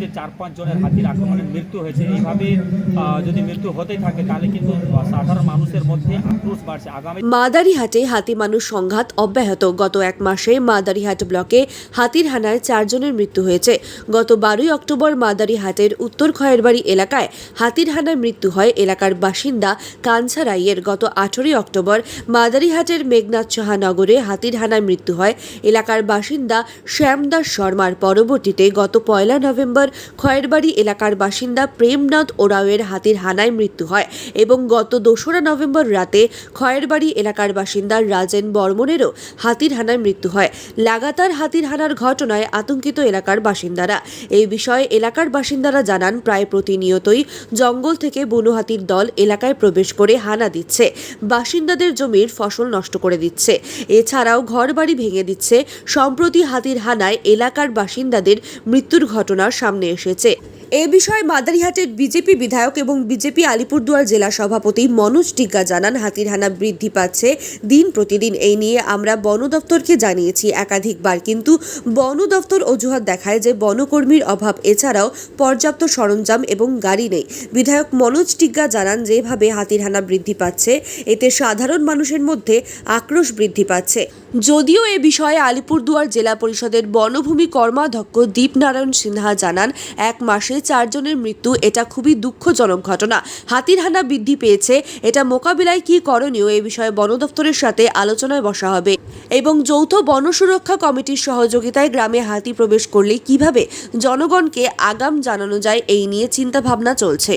যে চার পাঁচ জনের হাতির আক্রমণে মৃত্যু হয়েছে, এইভাবে যদি মৃত্যু হতে থাকে, তাহলে কিন্তু সাধারণ মানুষের মধ্যে আক্রোশ বাড়ছে। আগামী মাদারিহাটে হাতি মানুষ সংঘাত অব্যাহত। গত এক মাসে মাদারিহাট ব্লকে হাতির হানায় চারজনের মৃত্যু হয়েছে। গত বারোই অক্টোবর মাদারিহাটের উত্তর খয়েরবাড়ি এলাকায় হাতির হানায় মৃত্যু হয় এলাকার বাসিন্দা কাঞ্ছা রাইয়ের। গত আঠেরোই অক্টোবর মাদারিহাটের মেঘনাথ সাহা নগরে হাতির হানায় মৃত্যু হয়। এলাকার বাসিন্দা শ্যামদাস শর্মার পরবর্তীতে গত পয়লা নভেম্বর খয়েরবাড়ি এলাকার বাসিন্দা প্রেমনাথ ওরাওয়ের হাতির হানায় মৃত্যু হয় এবং গত দোসরা নভেম্বর রাতে খয়েরবাড়ি এলাকার বাসিন্দা রাজেন বর্মনেরও হাতির হানায় মৃত্যু হয়। লাগাতার হাতির হানার ঘটনায় আতঙ্কিত এলাকার বাসিন্দারা। এই বিষয়ে এলাকার বাসিন্দারা জানান, প্রায় প্রতিনিয়তই জঙ্গল থেকে বুনো হাতির দল এলাকায় প্রবেশ করে হানা দিচ্ছে। বাসিন্দাদের জমির ফসল নষ্ট করে দিচ্ছে। এছাড়াও ঘরবাড়ি ভেঙে দিচ্ছে। সম্প্রতি হাতির হানায় এলাকার বাসিন্দাদের মৃত্যুর ঘটনা সামনে এসেছে। এ বিষয়ে মাদারিহাটের বিজেপি বিধায়ক এবং বিজেপি আলিপুরদুয়ার জেলা সভাপতি মনোজ টিগ্গা জানান হাতির হানা বৃদ্ধি পাচ্ছে দিন প্রতিদিন। এই নিয়ে আমরা বন দপ্তরকে জানিয়েছি একাধিকবার। কিন্তু বন দপ্তর অজুহাত দেখায় যে বনকর্মীর অভাব, এছাড়াও পর্যাপ্ত সরঞ্জাম এবং গাড়ি নেই। বিধায়ক মনোজ টিগ্গা জানান যেভাবে হাতির হানা বৃদ্ধি পাচ্ছে। এতে সাধারণ মানুষের মধ্যে আক্রোশ বৃদ্ধি পাচ্ছে। যদিও এ বিষয়ে আলিপুরদুয়ার জেলা পরিষদের বনভূমি কর্মাধ্যক্ষ দীপনারায়ণ সিনহা জানান, এক মাসে চারজনের মৃত্যু এটা খুবই দুঃখজনক ঘটনা। হাতির হানা বৃদ্ধি পেয়েছে, এটা মোকাবিলায় কি করণীয় এ বিষয়ে বন দপ্তরের সাথে আলোচনায় বসা হবে। এবং যৌথ বন সুরক্ষা কমিটির সহযোগিতায় গ্রামে হাতি প্রবেশ করলে কীভাবে জনগণকে আগাম জানানো যায় এই নিয়ে চিন্তাভাবনা চলছে।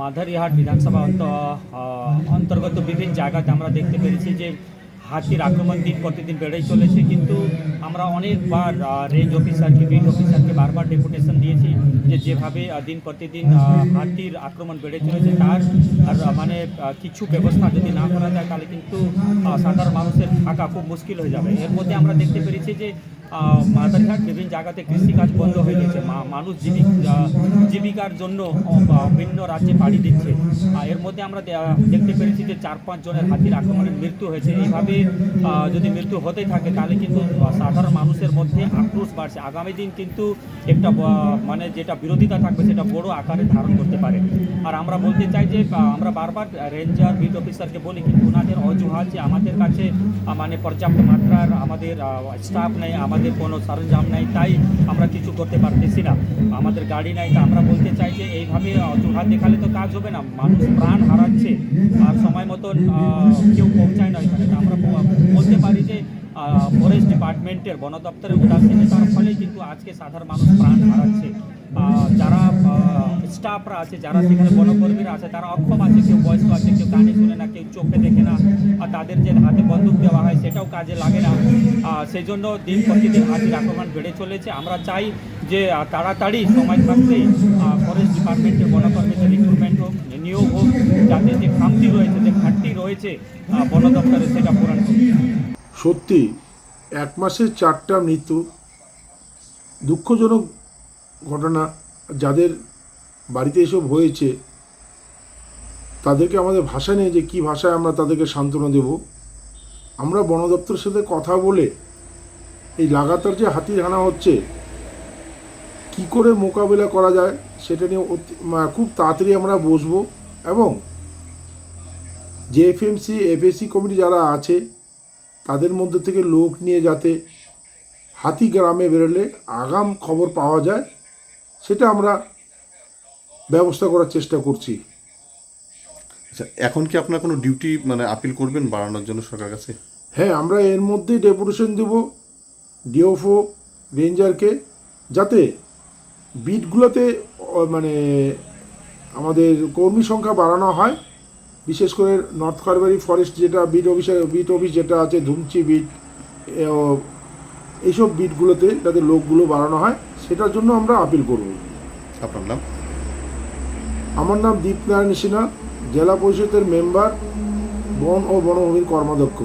মাদারিহাট বিধানসভা অন্তর্গত বিভিন্ন জায়গাতে আমরা দেখতে পেরেছি যে হাতির আক্রমণ দিন প্রতিদিন বেড়েই চলেছে, কিন্তু আমরা অনেকবার রেঞ্জ অফিসারকে বিট অফিসারকে বারবার ডেপুটেশন দিয়েছি যে যেভাবে দিন প্রতিদিন হাতির আক্রমণ বেড়ে চলেছে, তার মানে কিছু ব্যবস্থা যদি না করা যায়, তাহলে কিন্তু সাধারণ মানুষের থাকা খুব মুশকিল হয়ে যাবে। এর মধ্যে আমরা দেখতে পেরেছি যে মাদারঘাট বিভিন্ন জায়গাতে কৃষিকাজ বন্ধ হয়ে গেছে। মানুষ জীবিক জীবিকার জন্য ভিন্ন রাজ্যে পাড়ি দিচ্ছে। এর মধ্যে আমরা দেখতে পেরেছি যে চার পাঁচ জনের হাতির আক্রমণের মৃত্যু হয়েছে। এইভাবে যদি মৃত্যু হতে থাকে, তাহলে কিন্তু সাধারণ মানুষের মধ্যে আক্রোশ বাড়ছে। আগামী দিন কিন্তু একটা মানে যেটা বিরোধিতা থাকবে, সেটা বড় আকারে ধারণ করতে পারে। আর আমরা বলতে চাই যে আমরা বারবার রেঞ্জার, বিট অফিসারকে বলি, কিন্তু ওনাদের অজুহাত যে আমাদের কাছে মানে পর্যাপ্ত মাত্রার আমাদের স্টাফ নেই, আমাদের কোনো সরঞ্জাম নাই, তাই আমরা কিছু করতে পারতেছি না। আমাদের গাড়ি নাই, তা আমরা বলতে চাই যে এইভাবে অজুহাত দেখালে তো কাজ হবে না। মানুষ প্রাণ হারাচ্ছে, আর সময় মতন কেউ পৌঁছায় না এখানে। আমরা বলতে পারি যে ফরেস্ট ডিপার্টমেন্টের বন দপ্তরের উদাসীনতার ফলে কিন্তু আজকে সাধারণ মানুষ প্রাণ হারাচ্ছে। যারা স্টাফরা আছে, যারা সেখানে বনকর্মীরা আছে, তারা অক্ষম আছে, কেউ বয়স্ক আছে, কেউ কানে শুনে না, কেউ চোখে দেখে না, আর তাদের যে হাতে বন্দুক দেওয়া হয় সেটাও কাজে লাগে না। সেই জন্য দিন প্রতিদিন হাতির আক্রমণ বেড়ে চলেছে। আমরা চাই যে তাড়াতাড়ি সময় থাকতেই ফরেস্ট ডিপার্টমেন্টের বনকর্মীদের রিক্রুটমেন্ট হোক নিয়োগ হোক, যাতে যে খামতি রয়েছে, যে ঘাটতি রয়েছে বন দপ্তরে সেটা পূরণ হোক। সত্যি, এক মাসে চারটা মৃত্যু। দুঃখজনক ঘটনা, যাদের বাড়িতে এসব হয়েছে, তাদেরকে আমাদের ভাষা নেই যে কী ভাষায় আমরা তাদেরকে সান্ত্বনা দেব। আমরা বন দপ্তরের সাথে কথা বলে এই লাগাতার যে হাতির হানা হচ্ছে, কি করে মোকাবিলা করা যায় সেটা নিয়ে খুব তাড়াতাড়ি আমরা বসবো। এবং যে এফএমসি এফএসসি কমিটি যারা আছে তাদের মধ্যে থেকে লোক নিয়ে যাতে হাতি গ্রামে বেরোলে আগাম খবর পাওয়া যায় সেটা আমরা ব্যবস্থা করার চেষ্টা করছি। আচ্ছা এখন কি আপনার কোনো ডিউটি মানে আপিল করবেন বাড়ানোর জন্য সরকারের কাছে? হ্যাঁ আমরা এর মধ্যেই ডেপুটেশন দেব ডিওফও রেঞ্জারকে যাতে বিটগুলোতে মানে আমাদের কর্মী সংখ্যা বাড়ানো হয়। বিশেষ করে নর্থ কারবারি ফরেস্ট যেটা বিট অফিস বিট অফিস যেটা আছে ধুমচি বিট এইসব বিটগুলোতে যাতে লোকগুলো বাড়ানো হয় সেটার জন্য আমরা আপিল করব। আপনার নাম? আমার নাম দীপনারায়ণ সিনহা জেলা পরিষদের মেম্বার বন ও বনভূমির কর্মাধ্যক্ষ।